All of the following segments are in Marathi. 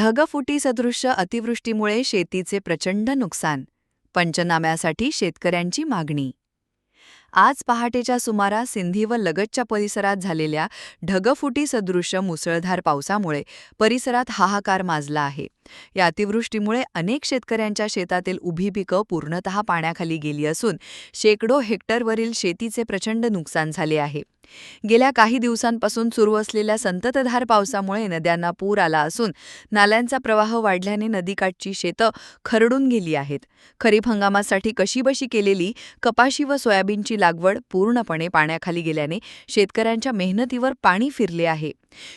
ढगफुटी सदृश्य अतिवृष्टीमुळे शेतीचे प्रचंड नुकसान पंचनाम्यासाठी शेतकऱ्यांची मागणी. आज पहाटेच्या सुमारास सिंधी व लगतच्या परिसरात झालेल्या ढगफुटी सदृश्य मुसळधार पावसामुळे परिसरात हाहाकार माजला आहे. या अतिवृष्टीमुळे अनेक शेतकऱ्यांच्या शेतातील उभी पिकं पूर्णतः पाण्याखाली गेली असून शेकडो हेक्टरवरील शेतीचे प्रचंड नुकसान झाले आहे. गेल्या काही दिवसांपासून सुरू असलेल्या संततधार पावसामुळे नद्यांना पूर आला असून नाल्यांचा प्रवाह वाढल्याने नदीकाठची शेतं खरडून गेली आहेत. खरीप हंगामासाठी कशीबशी केलेली कपाशी व सोयाबीनची लागवड पूर्णपणे पाण्याखाली गेल्याने शेतकऱ्यांच्या मेहनतीवर पाणी फिरले आहे.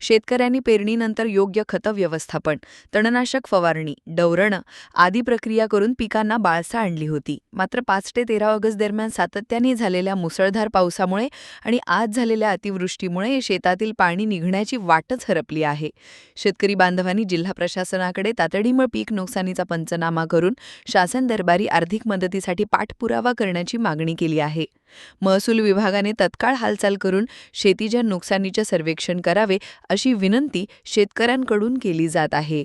शेतकऱ्यांनी पेरणीनंतर योग्य खतं व्यवस्थापन तणनाशक फवारणी डवरणं आदी प्रक्रिया करून पिकांना बाळसा आणली होती. मात्र पाच ते तेरा ऑगस्ट दरम्यान सातत्याने झालेल्या मुसळधार पावसामुळे आणि आज झालेल्या अतिवृष्टीमुळे शेतातील पाणी निघण्याची वाटच हरपली आहे. शेतकरी बांधवांनी जिल्हा प्रशासनाकडे तातडीमुळे पीक नुकसानीचा पंचनामा करून शासन दरबारी आर्थिक मदतीसाठी पाठपुरावा करण्याची मागणी केली आहे. महसूल विभागाने तत्काळ हालचाल करून शेतीच्या नुकसानीचे सर्वेक्षण करावे अशी विनंती शेतकऱ्यांकडून केली जात आहे.